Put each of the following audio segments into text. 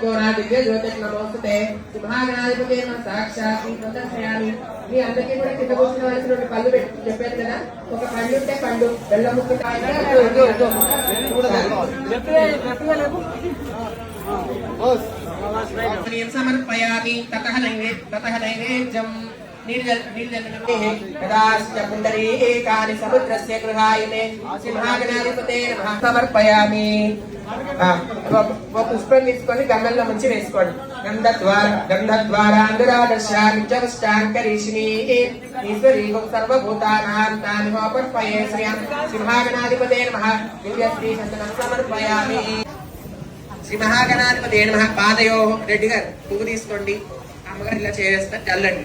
ఘోరా దివ్య జ్యోతిష్ నమోస్తుతే సింహాగణాధిపతి సాక్షాత్ ప్రదర్శయామి మీ అందరికీ కూడా కింద కూర్చున్న వాళ్ళకి పళ్ళు పెట్టి చెప్పారు కదా. ఒక పండు ఉంటే పండు. బెల్లం ముక్కు సమర్పయామి. తతః నైవే తతః నైవేద్యం. పుండరీకాని సముద్రస్య గృహాయనే సింహాగణాధిపతే సమర్పయామి. ఒక పుష్పం తీసుకొని గంగల్లో ముంచి వేసుకోండి. గంధద్వార గంధద్వార అందరాదర్శాంకరీషిణి ఈశ్వరీ సర్వభూతానాం తాని సమర్పయే శ్రియం సింహాగణాధిపతే నమః. దివ్య చందనం సమర్పయామి. శ్రీ మహాగణాధిపతి నమ. పాదయో రెడ్డి గారు పువ్వు తీసుకోండి. అమ్మగారు ఇలా చేస్తా చల్లండి.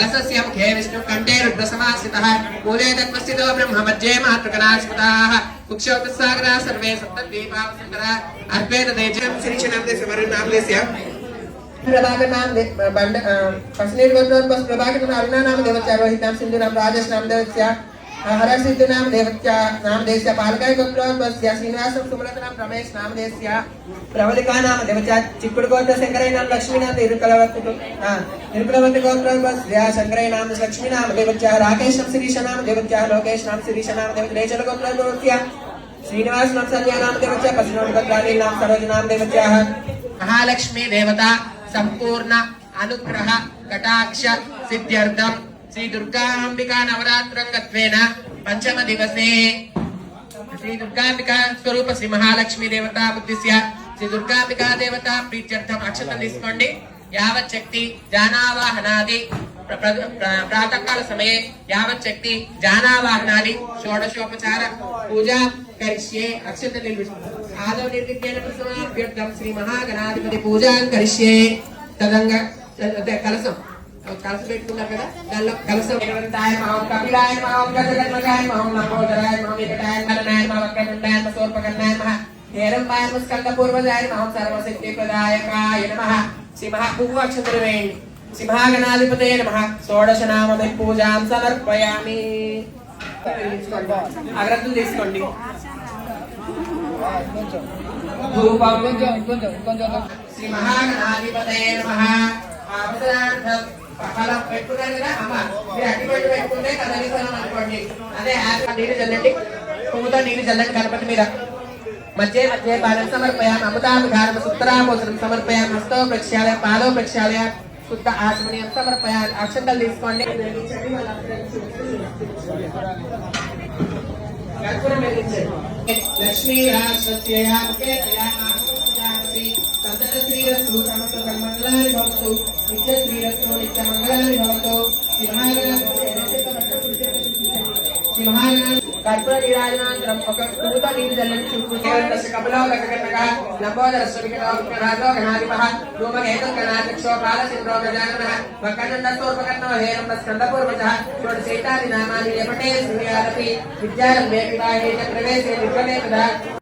कलशस्य मुखे विष्णुकण्ठे रुद्रसमासितः मूले तत्त्वस्थितो ब्रह्ममध्ये मातृकणास्पदाः कुक्षोपसागरा सर्वे सप्तद्वीपावसुन्दरा अर्पेण देजं श्रीचनां देशमरुणां देश्य प्रभागनाम बंड पसनीर बंदोन बस प्रभागनाम अरुणा नाम देवचारोहिताम सिंधु नाम राजेश नाम देवच्या हरसिद्ध नाम देवत्या नाम देश्य पालकाय गोत्रोद्भस्य श्रीनिवासम सुमलतनाम रमेश नाम देश्य प्रवलिका नाम देवत्या चिक्कुड़ गोत्र शंकराय नाम लक्ष्मी नाम तिरुकलवत्तु तिरुकलवत्त गोत्रोद्भस्य शंकराय नाम लक्ष्मी नाम देवत्या राकेशम शिरीष नाम देवत्या लोकेश नाम शिरीष नाम देवत्या रेचल गोत्रोद्भस्य श्रीनिवास नाम संजय नाम देवत्या पशुनाम गोत्राणी नाम सरोज नाम देवत्या महालक्ष्मी देवता संपूर्ण अनुग्रह कटाक्ष सिद्ध्यर्थम శ్రీ దుర్గాంబికా నవరాత్రంగత్వేన పంచమ దివసే శ్రీ దుర్గాంబికా స్వరూప శ్రీ మహాలక్ష్మి దేవత బుద్ధిస్య శ్రీ దుర్గాంబికా దేవత ప్రీత్యర్థం అక్షతం తీసుకోండి. యావత్ శక్తి జానావాహనాది ప్రాతకాల సమయే యావత్ శక్తి జానావాహనాది షోడశోపచార పూజా కరిష్యే అక్షత ఆదవ నిర్విజ్ఞాన ప్రసమాభ్యర్థం శ్రీ మహాగణాధిపతి పూజాం కరిష్యే. తదంగ కలసం కలసం పెట్టుకున్నారు కదా దానిలో కలసం. నిరంతాయ మహం కపిలాయ మహం గజగన్మగాయ మహం లంబోదరాయ మహం వికటాయ మరణాయ వక్రతుండాయ మహం సోర్పకర్ణాయ మహ హేరంబాయ స్కంద పూర్వజాయ మహం సర్వసిద్ధి ప్రదాయకాయ నమః. మహా పువ్వు అక్షతులు వేయండి సింహాగణాధిపతే నమ. షోడశ నామమే పూజాం సమర్పయామి. అగ్రత్తులు తీసుకోండి. ధూపం శ్రీ మహాగణాధిపతే నమ. అలా పెట్టుకున్నారు కదా అమ్మ మీరు అట్టి పట్టు పెట్టుకుంటే కదలిస్తాను అనుకోండి. అదే నీళ్ళు చల్లండి. కొమ్ముతో నీళ్ళు చల్లండి గణపతి మీద. మధ్య మధ్య పాదం సమర్పయామి. అమృతాభిధానం సుత్తరామోసరం సమర్పయాం హస్తో ప్రక్షాళయ పాదో ప్రక్షాళయ శుద్ధ ఆచమనీయం సమర్పయాలి. అక్షంతలు తీసుకోండి. లక్ష్మీ రాష్ట్రస్యయా ముఖేతయా సంతత శ్రీరస్తు సమస్త సన్మంగళాని భవతు నిత్య శ్రీరస్తు నిత్య మంగళాని భవతు సింహాగణ కర్పూర నీరాజనాంతరం ఒక పూత నీరు జల్లని చుట్టూ కమలో గణాధ్యక్షో కాలచంద్రో గజానన హేరం నామాని లేపటే విద్యారంభే వివాహే చ ప్రవేశే